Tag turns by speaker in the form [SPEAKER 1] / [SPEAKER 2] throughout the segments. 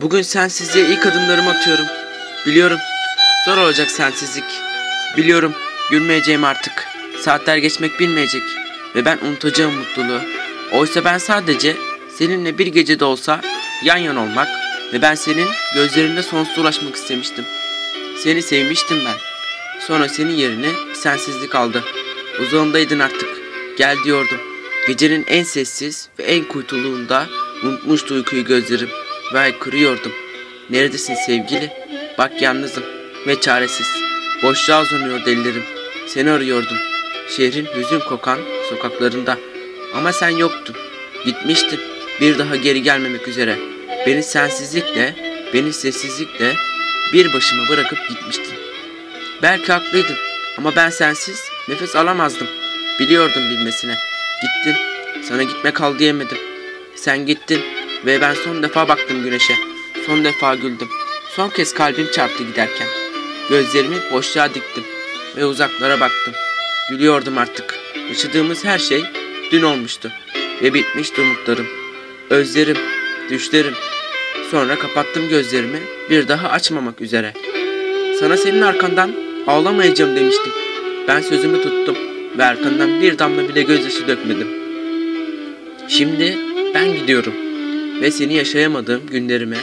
[SPEAKER 1] Bugün sensizliğe ilk adımlarımı atıyorum. Biliyorum. Zor olacak sensizlik. Biliyorum. Gülmeyeceğim artık. Saatler geçmek bilmeyecek. Ve ben unutacağım mutluluğu. Oysa ben sadece seninle bir gece de olsa yan yana olmak ve ben senin gözlerinde sonsuz ulaşmak istemiştim. Seni sevmiştim ben. Sonra senin yerine sensizlik aldı. Uzağımdaydın artık. Gel diyordum. Gecenin en sessiz ve en kuytuluğunda unutmuştu uykuyu gözlerim ve haykırıyordum. Neredesin sevgili? Bak yalnızım ve çaresiz. Boşluğa uzanıyor ellerim. Seni arıyordum. Şehrin hüzün kokan sokaklarında. Ama sen yoktun. Gitmiştin. Bir daha geri gelmemek üzere. Beni sensizlikle, beni sessizlikle bir başıma bırakıp gitmiştin. Belki haklıydın ama ben sensiz nefes alamazdım. Biliyordum bilmesine. Gittin. Sana gitme kal diyemedim. Sen gittin ve ben son defa baktım güneşe. Son defa güldüm. Son kez kalbim çarptı giderken. Gözlerimi boşluğa diktim ve uzaklara baktım. Gülüyordum artık. Yaşadığımız her şey dün olmuştu ve bitmişti umutlarım. Özlerim, düşlerim. Sonra kapattım gözlerimi bir daha açmamak üzere. Sana senin arkandan ağlamayacağım demiştim. Ben sözümü tuttum ve arkandan bir damla bile gözyaşı dökmedim. Şimdi ben gidiyorum ve seni yaşayamadığım günlerime,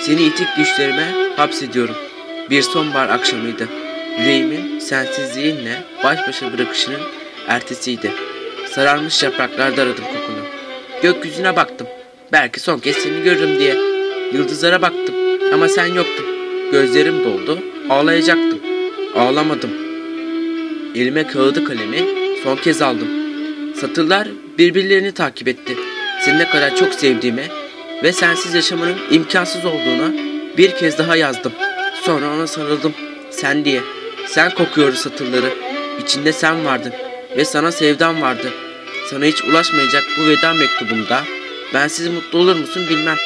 [SPEAKER 1] seni itik düşlerime hapsediyorum. Bir sonbahar akşamıydı. Yüreğimin sensizliğinle baş başa bırakışının ertesiydi. Sararmış yapraklarda aradım kokunu. Gökyüzüne baktım. Belki son kez seni görürüm diye. Yıldızlara baktım ama sen yoktun. Gözlerim doldu. Ağlayacaktım. Ağlamadım. Elime kağıdı kalemi son kez aldım. Satırlar birbirlerini takip etti. Seni ne kadar çok sevdiğimi ve sensiz yaşamanın imkansız olduğunu bir kez daha yazdım. Sonra ona sarıldım. Sen diye. Sen kokuyordu satırları. İçinde sen vardın ve sana sevdam vardı. Sana hiç ulaşmayacak bu veda mektubumda bensiz mutlu olur musun bilmem.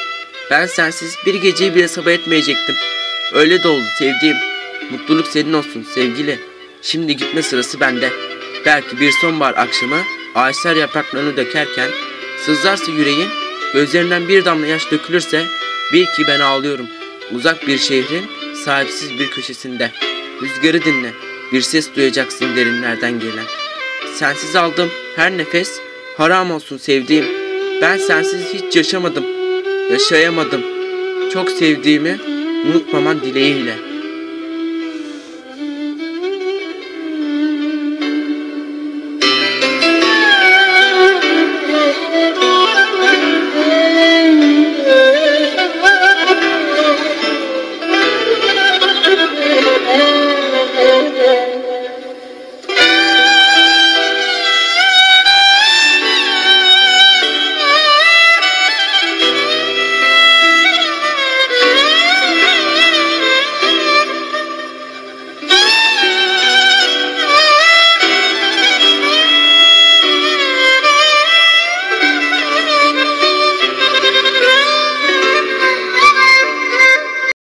[SPEAKER 1] Ben sensiz bir geceyi bile sabah etmeyecektim. Öyle de oldu sevdiğim. Mutluluk senin olsun sevgili. Şimdi gitme sırası bende. Belki bir sonbahar akşamı ağaçlar yapraklarını dökerken sızlarsa yüreğin, gözlerinden bir damla yaş dökülürse bil ki ben ağlıyorum. Uzak bir şehrin sahipsiz bir köşesinde. Rüzgarı dinle. Bir ses duyacaksın derinlerden gelen. Sensiz aldım her nefes haram olsun sevdiğim. Ben sensiz hiç yaşamadım. Yaşayamadım. Çok sevdiğimi unutmaman dileğiyle.''